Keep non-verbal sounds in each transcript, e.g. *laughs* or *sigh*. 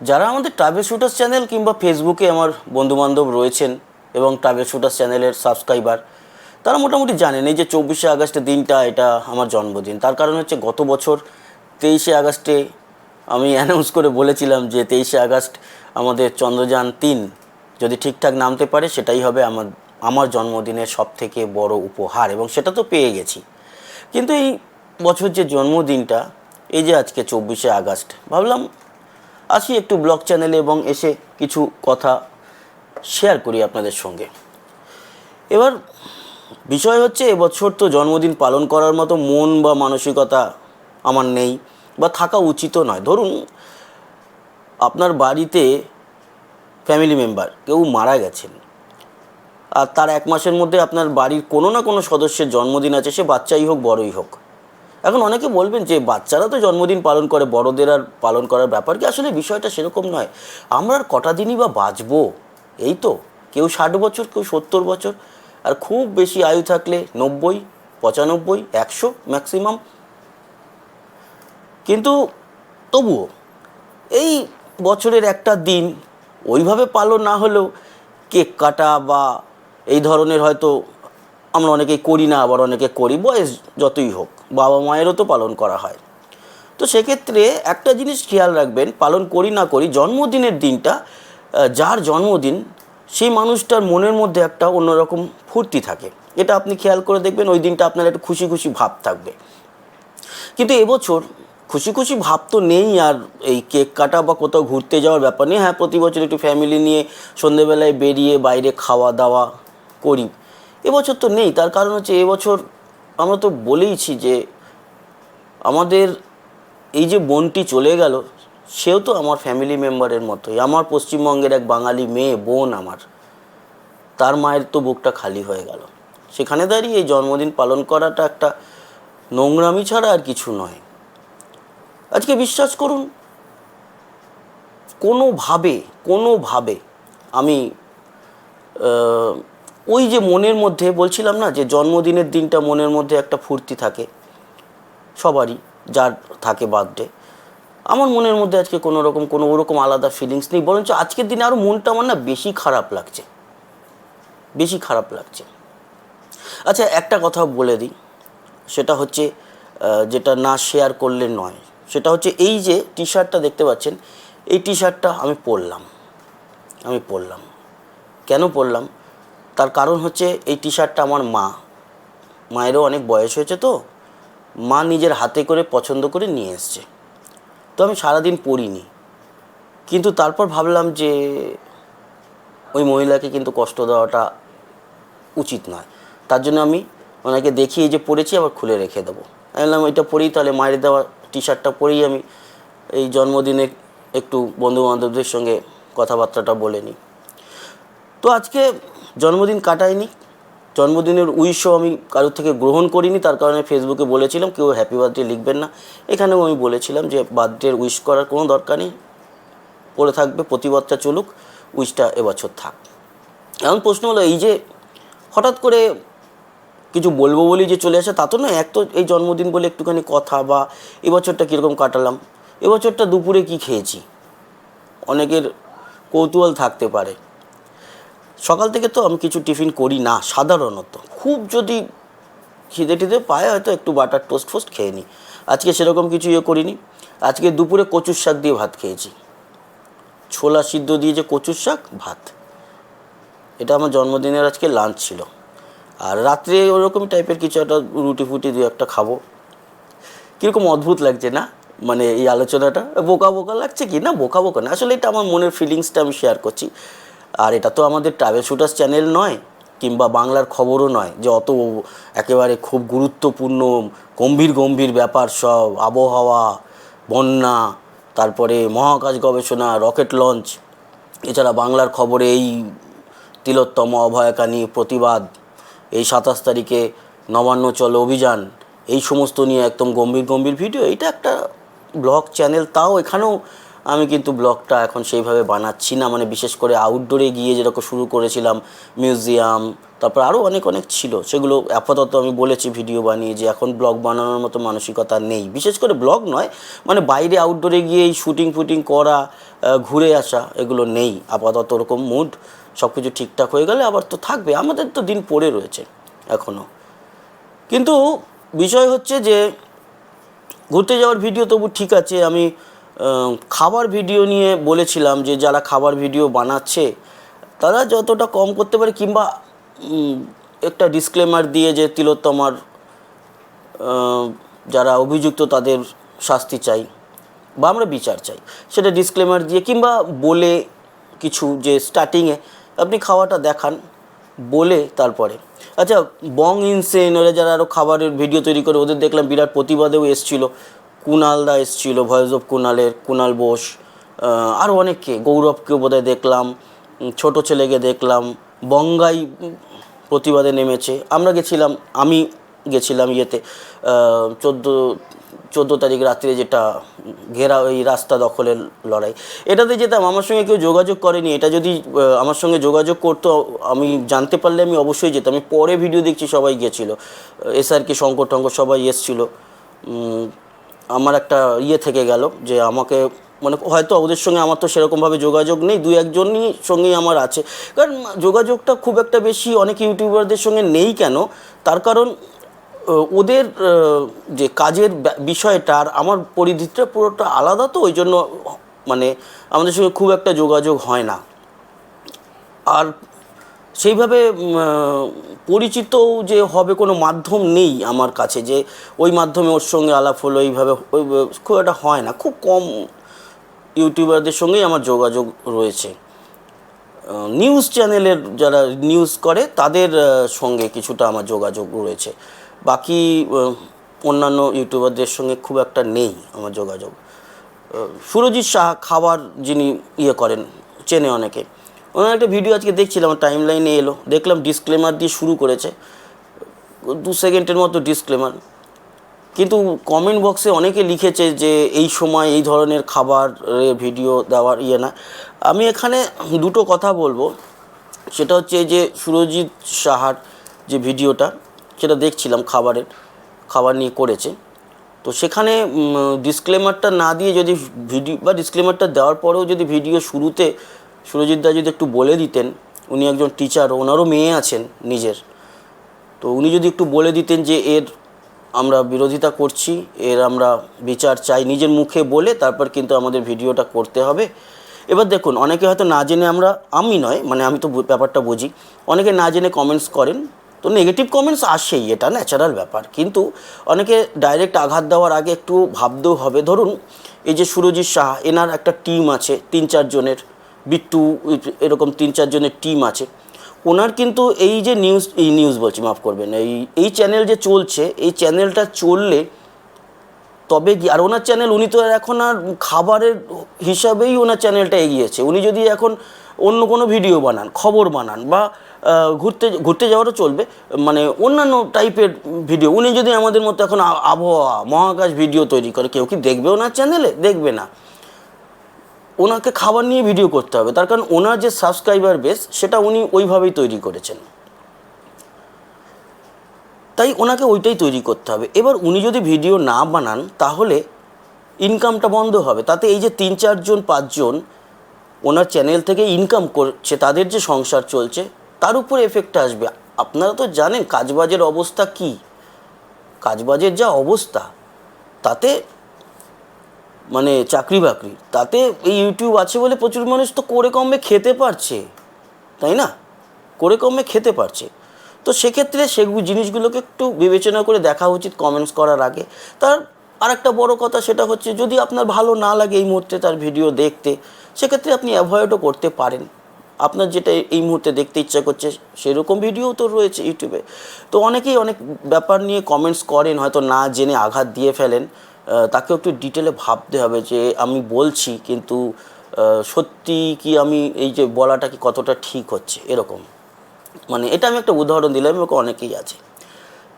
যারা আমাদের travel shooters channel কিংবা ফেসবুকে আমার বন্ধুবান্ধব রয়েছেন এবং ট্রাভেল শুটার্স চ্যানেলের সাবস্ক্রাইবার তারা মোটামুটি জানেন এই যে চব্বিশে আগস্টের দিনটা, এটা আমার জন্মদিন। তার কারণ হচ্ছে গত বছর তেইশে আগস্টে আমি *laughs* অ্যানাউন্স করে বলেছিলাম যে তেইশে আগস্ট আমাদের চন্দ্রযান তিন যদি ঠিকঠাক নামতে পারে, সেটাই হবে আমার আমার জন্মদিনের সব থেকে বড় উপহার এবং সেটা তো পেয়ে গেছি। কিন্তু এই বছর যে জন্মদিনটা, এই যে আজকে চব্বিশে আগস্ট, ভাবলাম আসি একটু ব্লগ চ্যানেলে এবং এসে কিছু কথা শেয়ার করি আপনাদের সঙ্গে। এবার বিষয় হচ্ছে, এবছর তো জন্মদিন পালন করার মতো মন বা মানসিকতা আমার নেই বা থাকা উচিতও নয়। ধরুন, আপনার বাড়িতে ফ্যামিলি মেম্বার কেউ মারা গেছেন, আর তার এক মাসের মধ্যে আপনার বাড়ির কোনো না কোনো সদস্যের জন্মদিন আছে, সে বাচ্চাই হোক, বড়ই হোক। এখন অনেকে বলবেন যে বাচ্চারা তো জন্মদিন পালন করে, বড়দের আর পালন করার ব্যাপার কি? আসলে বিষয়টা সেরকম নয়। আমরা আর কটা দিনই বা বাঁচবো? এই তো। কেউ ষাট বছর, কেউ সত্তর বছর। আর খুব বেশি আয়ু থাকলে নব্বই, পঁচানব্বই, একশো ম্যাক্সিমাম কিন্তু তবুও এই বছরের একটা দিন ওইভাবে পালন না হলেও কেক কাটা বা এই ধরনের হয়তো আমরা অনেকেই করি না, আবার অনেকে করি, বয়স যতই হোক, বাবা মায়েরও তো পালন করা হয়। তো সেক্ষেত্রে একটা জিনিস খেয়াল রাখবেন, পালন করি না করি, জন্মদিনের দিনটা যার জন্মদিন, সেই মানুষটার মনের মধ্যে একটা অন্যরকম ফুর্তি থাকে। এটা আপনি খেয়াল করে দেখবেন, ওই দিনটা আপনার একটু খুশি খুশি ভাব থাকবে। কিন্তু এবছর খুশি খুশি ভাব তো নেই, আর এই কেক কাটা বা কোথাও ঘুরতে যাওয়ার ব্যাপার নেই। হ্যাঁ প্রতি বছর একটু ফ্যামিলি নিয়ে সন্ধেবেলায় বেরিয়ে বাইরে খাওয়া দাওয়া করি। এবছর তো নেই, তার কারণ হচ্ছে এবছর আমরা তো বলেইছি যে আমাদের এই যে বোনটি চলে গেল, সেও তো আমার ফ্যামিলি মেম্বারের মতোই, আমার পশ্চিমবঙ্গের এক বাঙালি মেয়ে, বোন আমার। তার মায়ের তো বুকটা খালি হয়ে গেল। সেখানে দাঁড়িয়ে এই জন্মদিন পালন করাটা একটা নোংরামি ছাড়া আর কিছু নয়। আজকে বিশ্বাস করুন, কোনোভাবে কোনোভাবে আমি ওই যে মনের মধ্যে বলছিলাম না যে জন্মদিনের দিনটা মনের মধ্যে একটা ফুর্তি থাকে। সবারই, যার থাকে বার্থডে আমার মনের মধ্যে আজকে কোনো রকম, কোনো ওরকম আলাদা ফিলিংস নেই। বরঞ্চ আজকের দিনে আরও মনটা আমার না বেশি খারাপ লাগছে। বেশি খারাপ লাগছে। আচ্ছা একটা কথা বলে দিই। সেটা হচ্ছে যেটা না শেয়ার করলে নয়। সেটা হচ্ছে এই যে টি শার্টটা দেখতে পাচ্ছেন, এই টি শার্টটা আমি পরলাম। আমি পরলাম। কেন পরলাম? তার কারণ হচ্ছে এই টি শার্টটা আমার মা। মায়েরও অনেক বয়স হয়েছে তো। মা নিজের হাতে করে পছন্দ করে নিয়ে এসছে। তো আমি সারাদিন পরিনি কিন্তু তারপর ভাবলাম যে ওই মহিলাকে কিন্তু কষ্ট দেওয়াটা উচিত নয়। তার জন্য আমি ওনাকে দেখিয়ে যে পরেছি আবার খুলে রেখে দেবো। আমি বললাম, এটা পরেই তাহলে মায়ের দেওয়া টি শার্টটা পরেই আমি এই জন্মদিনে একটু বন্ধু বান্ধবদের সঙ্গে কথাবার্তাটা বলে নিই। তো আজকে জন্মদিন কাটাইনি জন্মদিনের উইশও আমি কারোর থেকে গ্রহণ করিনি, তার কারণে ফেসবুকে বলেছিলাম, কেউ হ্যাপি বার্থডে লিখবেন না। এখানেও আমি বলেছিলাম যে বার্থডের উইশ করার কোনো দরকার নেই, পড়ে থাকবে, প্রতিবাদটা চলুক, উইশটা এবছর থাক। এমন প্রশ্ন হলো, এই যে হঠাৎ করে কিছু বলব বলি যে চলে আসে, তা তো নয়, এক তো এই জন্মদিন বলে একটুখানি কথা বা এবছরটা কীরকম কাটালাম, এবছরটা দুপুরে কি খেয়েছি? অনেকের কৌতূহল থাকতে পারে। সকাল থেকে তো আমি কিছু টিফিন করি না, সাধারণত। খুব যদি খিদে টিদে পায়, হয়তো একটু বাটার টোস্ট ফোস্ট খেয়ে নিই আজকে সেরকম কিছু ইয়ে করিনি। আজকে দুপুরে কচুর শাক দিয়ে ভাত খেয়েছি। ছোলা সিদ্ধ দিয়ে যে কচুর শাক, ভাত। এটা আমার জন্মদিনের আজকে লাঞ্চ ছিল। আর রাত্রে ওরকম টাইপের কিছু একটা রুটি ফুটি দু একটা খাব। কীরকম অদ্ভুত লাগছে না? মানে এই আলোচনাটা। বোকা বোকা লাগছে কি? না, বোকা বোকা না। আসলে এটা আমার মনের ফিলিংসটা আমি শেয়ার করছি। আর এটা তো আমাদের ট্রাভেল শুটার্স চ্যানেল নয়, কিংবা বাংলার খবরও নয় যে অত একেবারে খুব গুরুত্বপূর্ণ, গম্ভীর গম্ভীর ব্যাপার সব, আবহাওয়া, বন্যা, তারপরে মহাকাশ গবেষণা রকেট লঞ্চ এছাড়া বাংলার খবরে এই তিলোত্তম অভয়াকানী প্রতিবাদ, এই সাতাশ তারিখে নবান্ন চলো অভিযান, এই সমস্ত নিয়ে একদম গম্ভীর গম্ভীর ভিডিও এটা একটা ব্লগ চ্যানেল তাও এখানেও আমি কিন্তু ব্লগটা এখন সেইভাবে বানাচ্ছি না মানে বিশেষ করে আউটডোরে গিয়ে যেরকম শুরু করেছিলাম মিউজিয়াম তারপর আরও অনেক অনেক ছিল। সেগুলো আপাতত আমি বলেছি ভিডিও বানিয়ে যে এখন ব্লগ বানানোর মতো মানসিকতা নেই। বিশেষ করে ব্লগ নয় মানে বাইরে আউটডোরে গিয়ে এই শুটিং ফুটিং করা ঘুরে আসা, এগুলো নেই। আপাতত ওরকম মুড সব কিছু ঠিকঠাক হয়ে গেলে আবার তো থাকবে। আমাদের তো দিন পড়ে রয়েছে এখনও কিন্তু বিষয় হচ্ছে যে, ঘুরতে যাওয়ার ভিডিও তবু ঠিক আছে। আমি খাবার ভিডিও নিয়ে বলেছিলাম যে যারা খাবার ভিডিও বানাচ্ছে, তারা যতটা কম করতে পারে কিংবা একটা ডিসক্লেমার দিয়ে যে তিলোত্তমার যারা অভিযুক্ত তাদের শাস্তি চাই বা আমরা বিচার চাই। সেটা ডিসক্লেমার দিয়ে কিংবা বলে কিছু যে স্টার্টিংয়ে আপনি খাওয়াটা দেখান, বলে তারপরে। আচ্ছা বং ইনসেন, ওরা যারা আরও খাবারের ভিডিও তৈরি করে, ওদের দেখলাম বিরাট প্রতিবাদেও এসছিল। কুনালদা এসছিল ভয়েস অফ কুনালের, কুনাল বোস আরও অনেককে। গৌরবকে বোধহয় দেখলাম ছোট ছেলেকে দেখলাম, বঙ্গাই প্রতিবাদে নেমেছে। আমরা গেছিলাম, আমি গেছিলাম ইয়েতে চোদ্দ চোদ্দ তারিখ রাত্রে যেটা ঘেরা ওই রাস্তা দখলের লড়াই। এটাতে যেতাম, আমার সঙ্গে কেউ যোগাযোগ করেনি। এটা যদি আমার সঙ্গে যোগাযোগ করতো, আমি জানতে পারলে আমি অবশ্যই যেতাম। আমি পরে ভিডিও দেখছি, সবাই গেছিল। এসআর কি শঙ্কর টঙ্কর সবাই এসছিলো। আমার একটা ইয়ে থেকে গেল যে আমাকে মানে হয়তো ওদের সঙ্গে আমার তো সেরকমভাবে যোগাযোগ নেই দু একজনই সঙ্গেই আমার আছে। কারণ যোগাযোগটা খুব একটা বেশি অনেক ইউটিউবারদের সঙ্গে নেই কেন? তার কারণ ওদের যে কাজের বিষয়টা আর আমার পরিধিটা পুরোটা আলাদা তো, ওই জন্য মানে আমাদের সঙ্গে খুব একটা যোগাযোগ হয় না। আর সেইভাবে পরিচিত যে হবে কোনো মাধ্যম নেই আমার কাছে যে ওই মাধ্যমে ওর সঙ্গে আলাপ হলো, এইভাবে খুব একটা হয় না। খুব কম ইউটিউবারদের সঙ্গেই আমার যোগাযোগ রয়েছে। নিউজ চ্যানেলের যারা নিউজ করে, তাদের সঙ্গে কিছুটা আমার যোগাযোগ রয়েছে। বাকি অন্যান্য ইউটিউবারদের সঙ্গে খুব একটা নেই আমার যোগাযোগ। সুরজিৎ শাহ খাবার যিনি ইয়ে করেন, চেনে অনেকে। ওনার একটা ভিডিও আজকে দেখছিলাম টাইম লাইনে এলো। দেখলাম ডিসক্লেমার দিয়ে শুরু করেছে। দু সেকেন্ডের মতো ডিসক্লেমার কিন্তু কমেন্ট বক্সে অনেকে লিখেছে যে, এই সময় এই ধরনের খাবার ভিডিও দেওয়ার ইয়ে না। আমি এখানে দুটো কথা বলব। সেটা হচ্ছে যে সুরজিৎ সাহার যে ভিডিওটা সেটা দেখছিলাম খাবারের, খাবার নিয়ে করেছে। তো সেখানে ডিসক্লেমারটা না দিয়ে যদি ভিডিও বা ডিসক্লেমারটা দেওয়ার পরেও যদি ভিডিও শুরুতে সুরজিৎ দা যদি একটু বলে দিতেন, উনি একজন টিচার ওনারও মেয়ে আছেন নিজের, তো উনি যদি একটু বলে দিতেন যে এর আমরা বিরোধিতা করছি, এর আমরা বিচার চাই নিজের মুখে বলে তারপর কিন্তু আমাদের ভিডিওটা করতে হবে। এবার দেখুন, অনেকে হয়তো না জেনে আমরা, আমি নয় মানে আমি তো ব্যাপারটা বুঝি, অনেকে না জেনে কমেন্টস করেন, তো নেগেটিভ কমেন্টস আসেই, এটা ন্যাচারাল ব্যাপার। কিন্তু অনেকে ডাইরেক্ট আঘাত দেওয়ার আগে একটু ভাবতেও হবে। ধরুন, এই যে সুরজিৎ শাহ এনার একটা টিম আছে, তিন চারজনের বিট্টু, এরকম তিন চারজনের টিম আছে। ওনার কিন্তু এই যে নিউজ এই নিউজ বলছি, মাফ করবেন, এই এই চ্যানেল যে চলছে, এই চ্যানেলটা চললে তবে আর ওনার চ্যানেল উনি তো এখন আর খাবারের হিসাবেই ওনার চ্যানেলটা এগিয়েছে। উনি যদি এখন অন্য কোনো ভিডিও বানান, খবর বানান বা ঘুরতে ঘুরতে যাওয়ারও চলবে মানে অন্যান্য টাইপের ভিডিও উনি যদি আমাদের মতো এখন আবহাওয়া, মহাকাশ ভিডিও তৈরি করে, কেউ কি দেখবে ওনার চ্যানেলে দেখবে না। ওনাকে খাবার নিয়ে ভিডিও করতে হবে। তার কারণ ওনার যে সাবস্ক্রাইবার বেস সেটা উনি ওইভাবেই তৈরি করেছেন। তাই ওনাকে ওইটাই তৈরি করতে হবে। এবার উনি যদি ভিডিও না বানান, তাহলে ইনকামটা বন্ধ হবে। তাতে এই যে তিন চারজন পাঁচজন ওনার চ্যানেল থেকে ইনকাম করছে, তাদের যে সংসার চলছে, তার উপর এফেক্ট আসবে। আপনারা তো জানেন কাজবাজের অবস্থা কি? কাজবাজের যা অবস্থা, তাতে মানে চাকরি বাকরি। তাতে এই ইউটিউব আছে বলে প্রচুর মানুষ তো করে কমে খেতে পারছে, তাই না? করে কমে খেতে পারছে। তো সেক্ষেত্রে সেগুলো জিনিসগুলোকে একটু বিবেচনা করে দেখা উচিত কমেন্টস করার আগে। তার আর একটা বড় কথা সেটা হচ্ছে যদি আপনার ভালো না লাগে এই মুহূর্তে তার ভিডিও দেখতে, সেক্ষেত্রে আপনি অ্যাভয়েডও করতে পারেন। আপনার যেটা এই মুহূর্তে দেখতে ইচ্ছা করছে, সেরকম ভিডিও তো রয়েছে ইউটিউবে তো অনেকেই অনেক ব্যাপার নিয়ে কমেন্টস করেন, হয়তো না জেনে আঘাত দিয়ে ফেলেন। তাকেও একটু ডিটেলে ভাবতে হবে যে আমি বলছি কিন্তু সত্যি কি আমি এই যে বলাটা কি কতটা ঠিক হচ্ছে, এরকম। মানে এটা আমি একটা উদাহরণ দিলাম, এরকম অনেকেই আছে।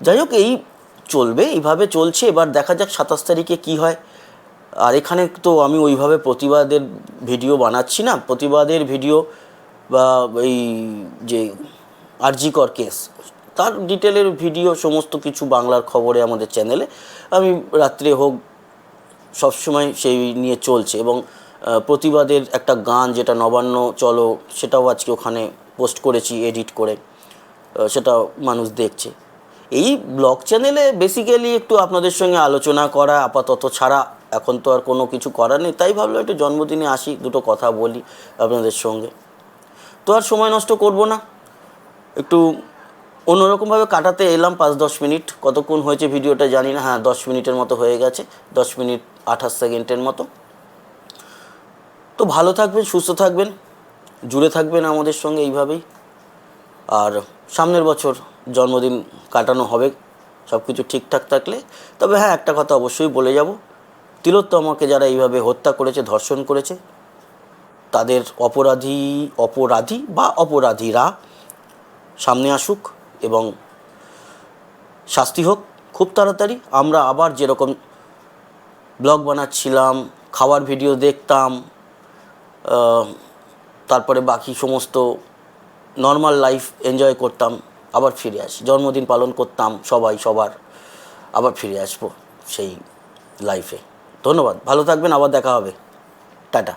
যাই হোক, এই চলবে, এইভাবে চলছে, এবার দেখা যাক সাতাশ তারিখে কি হয়। আর এখানে তো আমি ওইভাবে প্রতিবাদের ভিডিও বানাচ্ছি না, প্রতিবাদের ভিডিও বা এই যে আরজিকর কেস তার ডিটেলের ভিডিও, সমস্ত কিছু বাংলার খবরে আমাদের চ্যানেলে। আমি রাত্রে হোক, সবসময় সেই নিয়ে চলছে এবং প্রতিবাদের একটা গান যেটা নবান্ন, চলো সেটাও আজকে ওখানে পোস্ট করেছি, এডিট করে সেটা মানুষ দেখছে। এই ব্লগ চ্যানেলে বেসিক্যালি একটু আপনাদের সঙ্গে আলোচনা করা, আপাতত ছাড়া এখন তো আর কোনো কিছু করার নেই। তাই ভাবলাম একটু জন্মদিনে আসি, দুটো কথা বলি আপনাদের সঙ্গে। তো আর সময় নষ্ট করব না। একটু অন্যরকমভাবে কাটাতে এলাম পাঁচ দশ মিনিট। কতক্ষণ হয়েছে ভিডিওটা জানি না। হ্যাঁ দশ মিনিটের মতো হয়ে গেছে। দশ মিনিট আঠাশ সেকেন্ডের মতো। তো ভালো থাকবেন, সুস্থ থাকবেন, জুড়ে থাকবেন আমাদের সঙ্গে এইভাবেই। আর সামনের বছর জন্মদিন কাটানো হবে সব কিছু ঠিকঠাক থাকলে। তবে হ্যাঁ একটা কথা অবশ্যই বলে যাব। তিলোত্তমাকে যারা এইভাবে হত্যা করেছে, ধর্ষণ করেছে, তাদের অপরাধী অপরাধী বা অপরাধীরা সামনে আসুক। এবং শাস্তি হোক, খুব তাড়াতাড়ি আমরা আবার যেরকম ব্লগ বানাচ্ছিলাম, খাওয়ার ভিডিও দেখতাম তারপরে বাকি সমস্ত নর্মাল লাইফ এনজয় করতাম, আবার ফিরে আসি। জন্মদিন পালন করতাম সবাই, সবার, আবার ফিরে আসব সেই লাইফে ধন্যবাদ, ভালো থাকবেন, আবার দেখা হবে। টাটা।